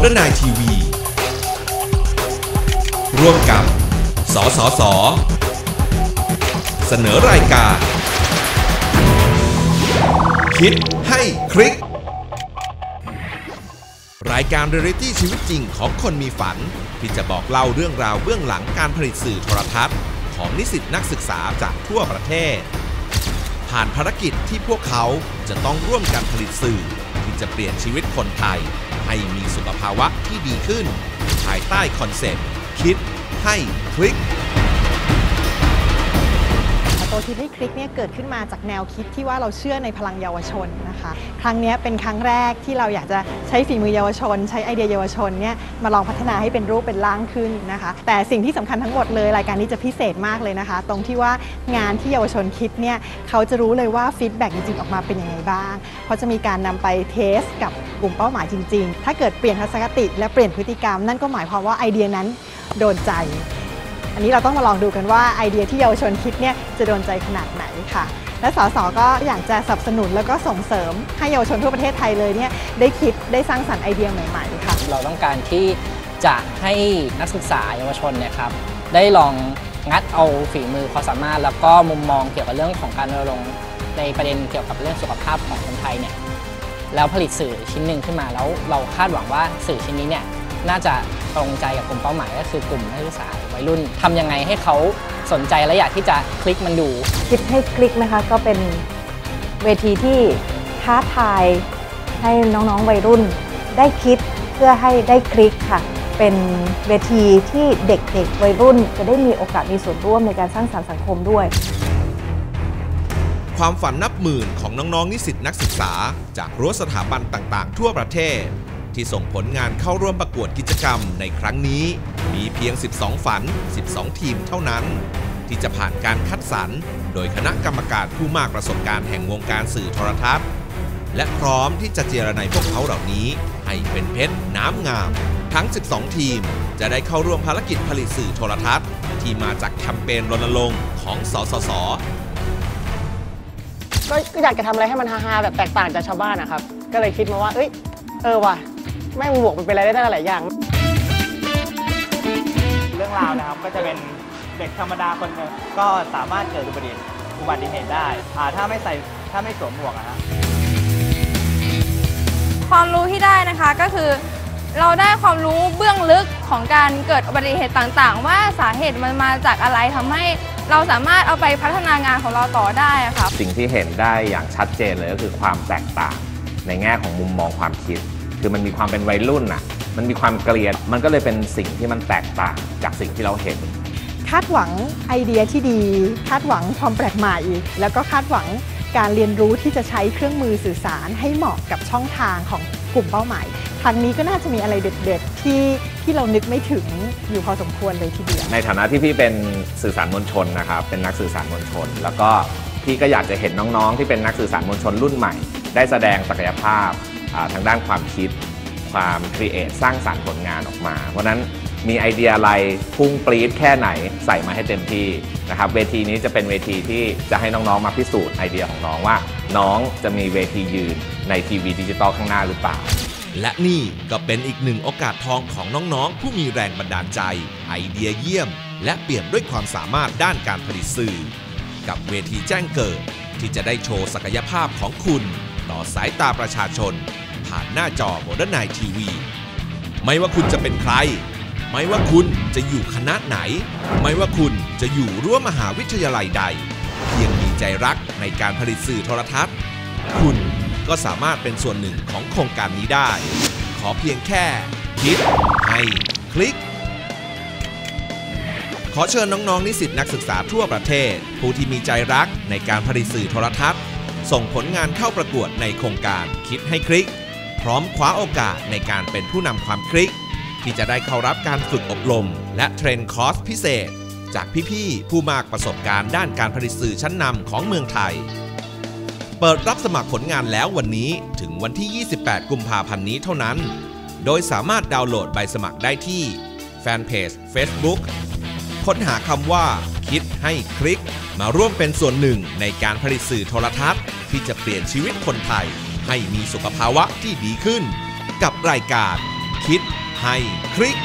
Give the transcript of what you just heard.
เดิร์นไนทีวี ร่วมกับ สสส เสนอรายการ คิดให้คลิก รายการเรียลิตี้ชีวิตจริงของคนมีฝัน ที่จะบอกเล่าเรื่องราวเบื้องหลังการผลิตสื่อโทรทัศน์ ของนิสิตนักศึกษาจากทั่วประเทศ ผ่านภารกิจที่พวกเขาจะต้องร่วมกันผลิตสื่อที่จะเปลี่ยนชีวิตคนไทย ให้มีสุขภาวะที่ดีขึ้น ภายใต้คอนเซ็ปต์ คิดให้คลิก คิดให้คลิกเนี่ยเกิดขึ้นมาจากแนวคิดที่ว่าเราเชื่อในพลังเยาวชนนะคะ ครั้งนี้เป็นครั้งแรกที่เราอยากจะใช้ฝีมือเยาวชน ใช้ไอเดียเยาวชนเนี่ยมาลองพัฒนาให้เป็นรูปเป็นร่างขึ้นนะคะ แต่สิ่งที่สำคัญทั้งหมดเลยรายการนี้จะพิเศษมากเลยนะคะ ตรงที่ว่างานที่เยาวชนคิดเนี่ยเขาจะรู้เลยว่าฟีดแบ็กจริงๆออกมาเป็นยังไงบ้างเพราะจะมีการนำไปเทสกับกลุ่มเป้าหมายจริง ๆ ถ้าเกิดเปลี่ยนทัศนคติ และเปลี่ยนพฤติกรรม นั่นก็หมายความว่าไอเดียนั้นโดนใจ อันนี้เราต้องมาลองดูกันว่าไอเดียที่เยาวชนคิดเนี่ยจะโดนใจขนาดไหนค่ะ และสสก็อยากจะสนับสนุนแล้วก็ส่งเสริมให้เยาวชนทั่วประเทศไทยเลยเนี่ยได้คิดได้สร้างสรรค์ไอเดียใหม่ๆค่ะ เราต้องการที่จะให้นักศึกษาเยาวชนเนี่ยครับได้ลองงัดเอาฝีมือความสามารถ แล้วก็มุมมองเกี่ยวกับเรื่องของการรณรงค์ในประเด็นเกี่ยวกับเรื่องสุขภาพของคนไทยเนี่ยแล้วผลิตสื่อชิ้นหนึ่งขึ้นมาแล้วเราคาดหวังว่าสื่อชิ้นนี้เนี่ย น่าจะตรงใจกับกลุ่มเป้าหมายก็คือกลุ่มนักศึกษาวัยรุ่นทำยังไงให้เขาสนใจและอยากที่จะคลิกมันดูคิดให้คลิกนะคะก็เป็นเวทีที่ท้าทายให้น้องๆวัยรุ่น ได้คิดเพื่อให้ได้คลิกค่ะ เป็นเวทีที่เด็กๆวัยรุ่น จะได้มีโอกาสมีส่วนร่วมในการสร้างสรรค์สังคมด้วยความฝันนับหมื่นของน้องๆนิสิตนักศึกษา จากรั้วสถาบันต่างๆ ทั่วประเทศ ที่ส่งผลงานเข้าร่วมประกวดกิจกรรมในครั้งนี้ มีเพียง 12 ฝัน 12 ทีมเท่านั้น ที่จะผ่านการคัดสรร โดยคณะกรรมการผู้มากประสบการณ์แห่งวงการสื่อโทรทัศน์ และพร้อมที่จะเจรนายพวกเขาเหล่านี้ ให้เป็นเพชรน้ำงาม ทั้ง 12 ทีมจะได้เข้าร่วมภารกิจผลิตสื่อโทรทัศน์ ที่มาจากแคมเปญรณรงค์ของสสสก็อยากจะทำอะไรให้มันฮาๆแบบแตกต่างจากชาวบ้านนะครับ ก็เลยคิดมาว่า เอ้ย เออว่ะแม่งบวกมันเป็นอะไรได้ตั้งหลายอย่าง เรื่องราวนะครับก็จะเป็นเด็กธรรมดาคนหนึ่งก็สามารถเกิดอุบัติเหตุอุบัติเหตุได้อ่าถ้าไม่ใส่ถ้าไม่สวมหมวกอะฮะความรู้ที่ได้นะคะก็คือ เราได้ความรู้เบื้องลึกของการเกิดอุบัติเหตุต่างๆ ว่าสาเหตุมันมาจากอะไรทำให้เราสามารถเอาไปพัฒนางานของเราต่อได้อะค่ะ สิ่งที่เห็นได้อย่างชัดเจนเลยก็คือความแตกต่าง ในแง่ของมุมมองความคิด คือมันมีความเป็นวัยรุ่นน่ะมันมีความเกลียด มันก็เลยเป็นสิ่งที่มันแตกต่างจากสิ่งที่เราเห็น คาดหวังไอเดียที่ดี คาดหวังความแปลกใหม่ แล้วก็คาดหวังการเรียนรู้ที่จะใช้เครื่องมือสื่อสารให้เหมาะกับช่องทางของกลุ่มเป้าหมายครั้งนี้ก็น่าจะมีอะไรเด็ดๆ ที่ที่เรานึกไม่ถึงอยู่พอสมควรเลยทีเดียว ในฐานะที่พี่เป็นสื่อสารมวลชนนะครับ เป็นนักสื่อสารมวลชน แล้วก็พี่ก็อยากจะเห็นน้องๆ ที่เป็นนักสื่อสารมวลชนรุ่นใหม่ ได้แสดงศักยภาพทางด้านความคิด ความครีเอทสร้างสารรค์ผลงานออกมา เพราะฉะนั้นมีไอเดียอะไรพุ่งปรี๊ดแค่ไหนใส่มาให้เต็มที่นะครับเวทีนี้จะเป็นเวทีที่จะให้น้องๆมาพิสูจน์ไอเดียของน้องว่า น้องจะมีเวทียืนในทีวีดิจิตอลข้างหน้าหรือเปล่า และนี่ก็เป็นอีกหนึ่งโอกาสทองของน้องๆ ผู้มีแรงบันดาลใจ ไอเดียเยี่ยม และเปี่ยมด้วยความสามารถด้านการผลิตสื่อ กับเวทีแจ้งเกิดที่จะได้โชว์ศักยภาพของคุณ ต่อสายตาประชาชน ผ่านหน้าจอโมเดิร์นไนทีวีไม่ว่าคุณจะเป็นใคร ไม่ว่าคุณจะอยู่คณะไหน ไม่ว่าคุณจะอยู่ร่วมมหาวิทยาลัยใด เพียงมีใจรักในการผลิตสื่อโทรทัศน์ คุณก็สามารถเป็นส่วนหนึ่งของโครงการนี้ได้ ขอเพียงแค่คิดให้คลิกขอเชิญน้อง ๆ นิสิตนักศึกษาทั่วประเทศ ผู้ที่มีใจรักในการผลิตสื่อโทรทัศน์ ส่งผลงานเข้าประกวดในโครงการคิดให้คลิก พร้อมคว้าโอกาสในการเป็นผู้นำความคลิก ที่จะได้เข้ารับการฝึกอบรม และเทรนคอร์สพิเศษ จากพี่ๆผู้มากประสบการณ์ด้านการผลิตสื่อชั้นนำของเมืองไทย เปิดรับสมัครผลงานแล้ววันนี้ถึงวันที่ 28 กุมภาพันธ์นี้เท่านั้น โดยสามารถดาวน์โหลดใบสมัครได้ที่แฟนเพจ Facebook ค้นหาคำว่า คิดให้คลิก มาร่วมเป็นส่วนหนึ่งในการผลิตสื่อโทรทัศน์ ที่จะเปลี่ยนชีวิตคนไทย ให้มีสุขภาวะที่ดีขึ้น กับรายการคิดให้คลิก